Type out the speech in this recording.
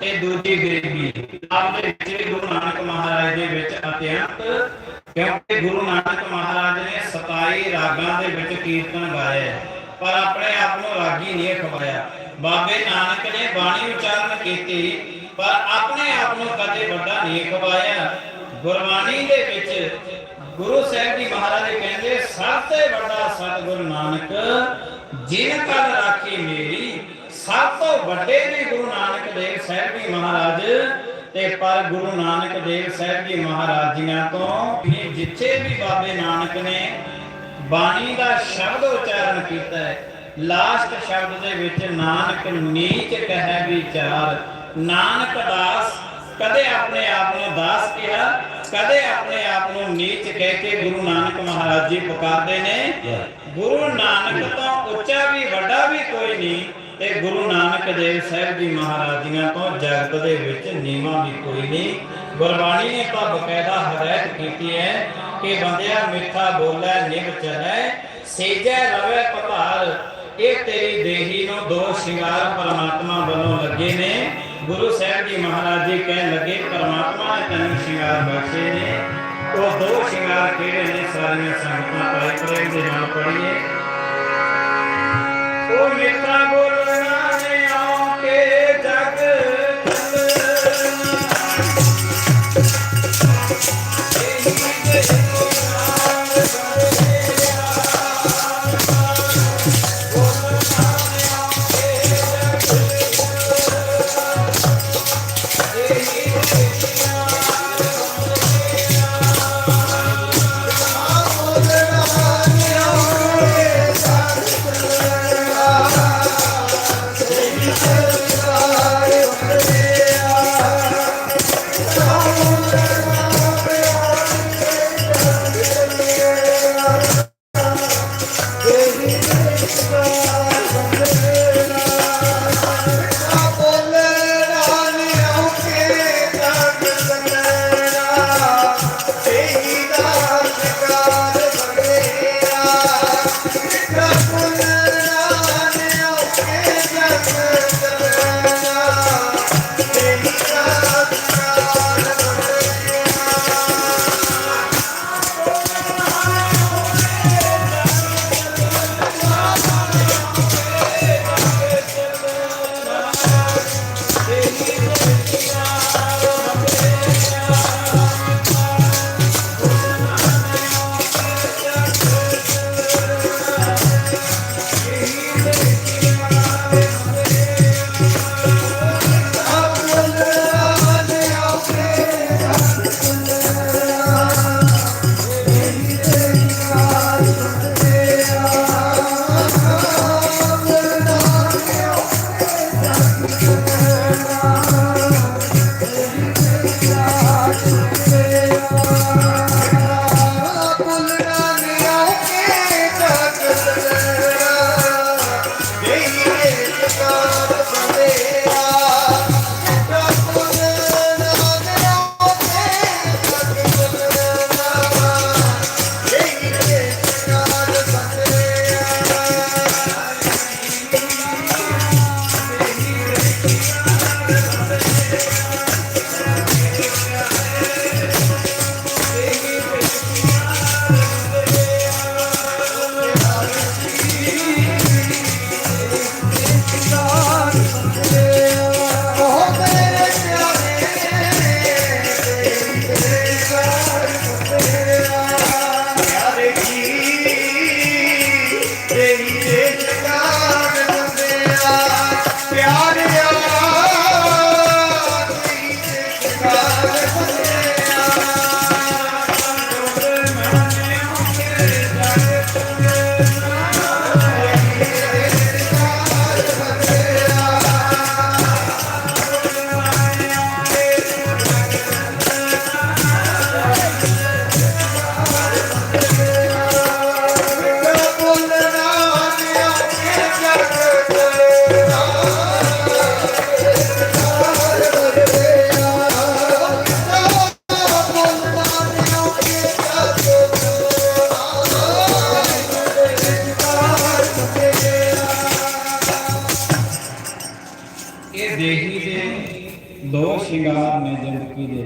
ਤੇ ਦੂਜੀ ਗਰੀਬੀ ਆਪ ਦੇ ਵਿੱਚ ਗੁਰੂ ਨਾਨਕ ਮਹਾਰਾਜ ਦੇ ਵਿੱਚ ਅਤਿਅੰਤ, ਕਿਉਂਕਿ ਗੁਰੂ ਨਾਨਕ ਮਹਾਰਾਜ ਨੇ 27 ਰਾਗਾਂ ਦੇ ਵਿੱਚ ਕੀਰਤਨ ਗਾਇਆ ਪਰ ਆਪਣੇ ਆਪ ਨੂੰ ਰਾਗੀ ਨਹੀਂ ਖਵਾਇਆ। ਬਾਬੇ ਨਾਨਕ ਨੇ ਬਾਣੀ ਉਚਾਰਨ ਕੀਤੀ, ਪਰ ਆਪਣੇ ਆਪ ਨੂੰ ਕਦੇ ਵੱਡਾ ਨਹੀਂ ਖਵਾਇਆ। ਗੁਰਬਾਣੀ ਦੇ ਵਿੱਚ ਗੁਰੂ ਸਾਹਿਬ ਜੀ ਮਹਾਰਾਜ ਕਹਿੰਦੇ, ਸਭ ਤੋਂ ਵੱਡਾ ਸਤਿਗੁਰੂ ਨਾਨਕ, ਜਿਨ ਕਲ ਰਾਖੀ ਮੇਰੀ ਸਭ ਤੋਂ ਵੱਡੇ ਨੇ ਗੁਰੂ ਨਾਨਕ ਦੇਵ ਸਾਹਿਬ ਜੀ ਮਹਾਰਾਜ ਤੇ ਪਰ ਗੁਰੂ ਨਾਨਕ ਦੇਵ ਸਾਹਿਬ ਜੀ ਮਹਾਰਾਜ ਜੀਆਂ ਤੋਂ ਜਿੱਥੇ ਵੀ ਬਾਬੇ ਨਾਨਕ ਨੇ ਬਾਣੀ ਦਾ ਸ਼ਬਦ ਉਚਾਰਨ ਕੀਤਾ ਹੈ। ਲਾਸਟ ਸ਼ਬਦ ਦੇ ਵਿੱਚ ਨਾਨਕ ਨੀਚ ਕਹਿ ਵਿਚਾਰ। ਨਾਨਕ ਦਾਸ ਕਦੇ ਆਪਣੇ ਆਪ ਨੂੰ ਦਾਸ ਕਿਹਾ ਕਦੇ ਆਪਣੇ ਆਪ ਨੂੰ ਨੀਚ ਕਹਿ ਕੇ ਗੁਰੂ ਨਾਨਕ ਮਹਾਰਾਜ ਜੀ ਪੁਕਾਰਦੇ ਨੇ। ਗੁਰੂ ਨਾਨਕ ਤੋਂ ਉੱਚਾ ਵੀ ਵੱਡਾ ਵੀ ਕੋਈ ਨਹੀਂ ਤੇ ਗੁਰੂ ਨਾਨਕ ਦੇਵ ਸਾਹਿਬ ਜੀ ਮਹਾਰਾਜ ਜੀਆਂ ਤੋਂ ਜਗਤ ਦੇ ਵਿੱਚ ਨੀਵਾਂ ਵੀ ਕੋਈ ਨਹੀਂ। ਗੁਰਬਾਣੀ ਨੇ ਤਾਂ ਬਕਾਇਦਾ ਹਦਾਇਤ ਕੀਤੀ ਹੈ ਕਿ ਬੰਦਿਆ ਮਿੱਠਾ ਬੋਲੇ ਨਿਭ ਚਲੇ, ਸੇਜੈ ਰਵੇ ਪਧਾਰ ਇਹ ਤੇਰੀ ਦੇਹੀ ਨੂੰ ਦੋ ਸ਼ਿੰਗਾਰ ਪਰਮਾਤਮਾ ਵੱਲੋਂ ਲੱਗੇ ਨੇ। ਗੁਰੂ ਸਾਹਿਬ ਜੀ ਮਹਾਰਾਜ ਜੀ ਕਹਿਣ ਲੱਗੇ, ਪਰਮਾਤਮਾ ਨੇ ਤੈਨੂੰ ਸ਼ਿੰਗਾਰ ਬਖਸ਼ੇ ਨੇ। ਉਹ ਦੋ ਸ਼ਿੰਗਾਰ ਕਿਹੜੇ ਨੇ? ਸਾਰੀਆਂ ਸੰਗਤਾਂ ਪਾਈ ਪ੍ਰੇਮ ਦੇ ਨਾਲ ਪੜ੍ਹੀਏ। ਉਹ ਮਿੱਠਾ ਦੋ ਸ਼ਿੰਗਾਰ ਨੇ ਜ਼ਿੰਦਗੀ ਦੇ।